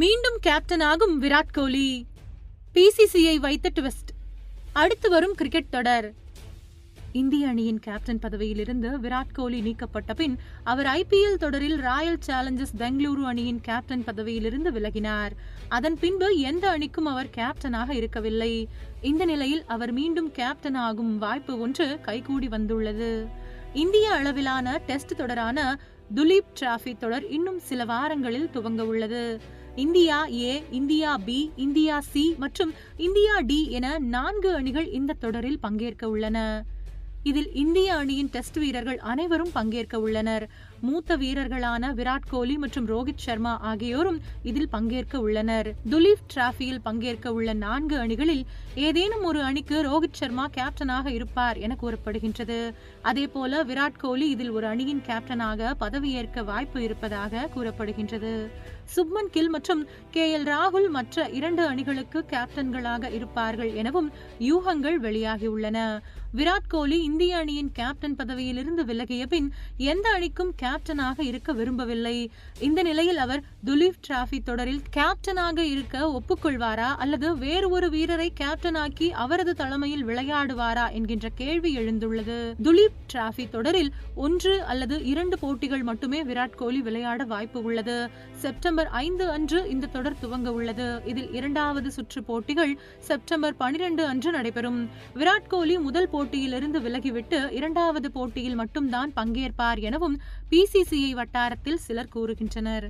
மீண்டும் கேப்டன் ஆகும் விராட் கோலி. பிசிசிஐ வைத்த ட்விஸ்ட் அடுத்து வரும் கிரிக்கெட் தொடர். இந்திய அணியின் கேப்டன் பதவியிலிருந்து விராட் கோலி நீக்கப்பட்ட பின் அவர் ஐபிஎல் தொடரில் ராயல் சேலஞ்சர்ஸ் பெங்களூரு அணியின் கேப்டன் பதவியிலிருந்து விலகினார். அதன் பின்பு எந்த அணிக்கும் அவர் கேப்டனாக இருக்கவில்லை. இந்த நிலையில் அவர் மீண்டும் கேப்டன் ஆகும் வாய்ப்பு ஒன்று கைகூடி வந்துள்ளது. இந்திய அளவிலான டெஸ்ட் தொடரான துலீப் டிராபி தொடர் இன்னும் சில வாரங்களில் துவங்க உள்ளது. India A India B India C மற்றும் இந்தியா டி என நான்கு அணிகள் இந்த தொடரில் பங்கேற்க உள்ளன. இதில் இந்திய அணியின் டெஸ்ட் வீரர்கள் அனைவரும் பங்கேற்க உள்ளனர். மூத்த வீரர்களான விராட் கோலி மற்றும் ரோஹித் சர்மா ஆகியோரும் இதில் பங்கேற்க உள்ளனர். துலீப் டிராபியில் பங்கேற்க உள்ள நான்கு அணிகளில் ஏதேனும் ஒரு அணிக்கு ரோஹித் சர்மா கேப்டனாக இருப்பார் என கூறப்படுகின்றது. அதேபோல விராட் கோலி இதில் ஒரு அணியின் கேப்டனாக பதவியேற்க வாய்ப்பு இருப்பதாக கூறப்படுகின்றது. சுப்மன் கில் மற்றும் கே எல் ராகுல் மற்ற இரண்டு அணிகளுக்கு கேப்டன்களாக இருப்பார்கள் எனவும் யூகங்கள் வெளியாகியுள்ளன. விராட் கோலி இந்திய அணியின் கேப்டன் பதவியிலிருந்து விலகிய பின் எந்த அணிக்கும் கேப்டனாக இருக்க விரும்பவில்லை. இந்த நிலையில் அவர் துலீப் டிராபி தொடரில் கேப்டனாக இருக்க ஒப்புக்கொள்வாரா அல்லது வேறு ஒரு வீரரை கேப்டனாக்கி அவரது தலைமையில் விளையாடுவாரா என்கின்ற கேள்வி எழுந்துள்ளது. துலீப் டிராபி தொடரில் ஒன்று அல்லது இரண்டு போட்டிகள் மட்டுமே விராட் கோலி விளையாட வாய்ப்பு உள்ளது. செப்டம்பர் ஐந்து அன்று இந்த தொடர் துவங்க உள்ளது. இதில் இரண்டாவது சுற்று போட்டிகள் செப்டம்பர் பனிரெண்டு அன்று நடைபெறும். விராட் கோலி முதல் போட்டியிலிருந்து விலகிவிட்டு இரண்டாவது போட்டியில் மட்டும்தான் பங்கேற்பார் எனவும் பிசிசிஐ வட்டாரத்தில் சிலர் கூறுகின்றனர்.